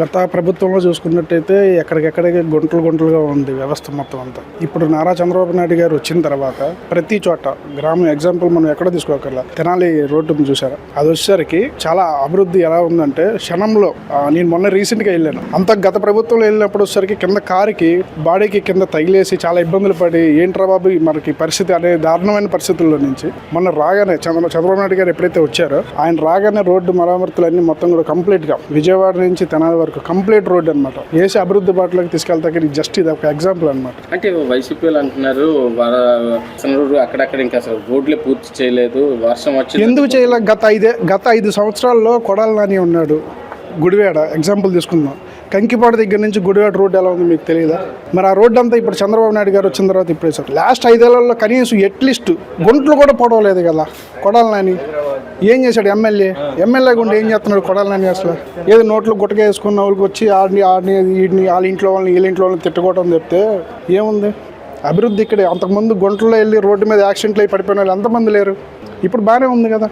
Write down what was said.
గత ప్రభుత్వంలో చూసుకున్నట్టయితే ఎక్కడికెక్కడికి గుంటలు గుంటలుగా ఉంది వ్యవస్థ మొత్తం అంతా. ఇప్పుడు నారా చంద్రబాబు నాయుడు గారు వచ్చిన తర్వాత ప్రతి చోట గ్రామం ఎగ్జాంపుల్ మనం ఎక్కడ తీసుకోగల తెనాలి రోడ్డు చూసారా అది వచ్చేసరికి చాలా అభివృద్ధి ఎలా ఉందంటే క్షణంలో నేను మొన్న రీసెంట్గా వెళ్ళాను. అంత గత ప్రభుత్వంలో వెళ్ళినప్పుడు వచ్చేసరికి కింద కారుకి బాడీకి కింద తగిలేసి చాలా ఇబ్బందులు పడి ఏంట్రా బాబు మనకి పరిస్థితి అనే దారుణమైన పరిస్థితుల్లో నుంచి మొన్న రాగానే చంద్ర చంద్రబాబు నాయుడు గారు ఎప్పుడైతే వచ్చారో ఆయన రాగానే రోడ్డు మరామతులన్నీ మొత్తం కూడా కంప్లీట్గా విజయవాడ నుంచి తెనాలి వరకు కంప్లీట్ రోడ్డు అనమాట వేసి అభివృద్ధి బాటలోకి తీసుకెళ్తాకి ఇది జస్ట్ ఇది ఒక ఎగ్జాంపుల్ అనమాట అంటే వైసీపీ అంటున్నారు అక్కడక్కడ ఇంకా అసలు రోడ్లే పూర్తి చేయలేదు వర్షం వచ్చి ఎందుకు చేయలే? గత ఐదే గత ఐదు సంవత్సరాల్లో కొడాలి నాని ఉన్నాడు గుడివాడ ఎగ్జాంపుల్ తీసుకుందాం. కంకిపాడు దగ్గర నుంచి గుడివాడ రోడ్డు ఎలా ఉంది మీకు తెలియదా మరి ఆ రోడ్డు అంతా ఇప్పుడు చంద్రబాబు నాయుడు గారు వచ్చిన తర్వాత ఇప్పుడు వేశారు. లాస్ట్ ఐదేళ్ళలో కనీసం అట్లీస్ట్ గుంటలు కూడా పొడవలేదు కదా కొడాలి నాని. ఏం చేశాడు ఎమ్మెల్యే? ఎమ్మెల్యే గుండా ఏం చేస్తున్నాడు కొడాలి నాని అసలు? ఏదో నోట్లో గుట్టగా వేసుకున్న వాళ్ళకి వచ్చి ఆడిని ఆడిని వీడిని వాళ్ళ ఇంట్లో వాళ్ళని వీళ్ళ ఇంట్లో వాళ్ళని తిట్టుకోవడం చెప్తే ఏముంది? అభివృద్ధి ఇక్కడే. అంతకుముందు గుంటల్లో వెళ్ళి రోడ్డు మీద యాక్సిడెంట్లు అయి పడిపోయిన వాళ్ళు ఎంతమంది లేరు? ఇప్పుడు బాగానే ఉంది కదా.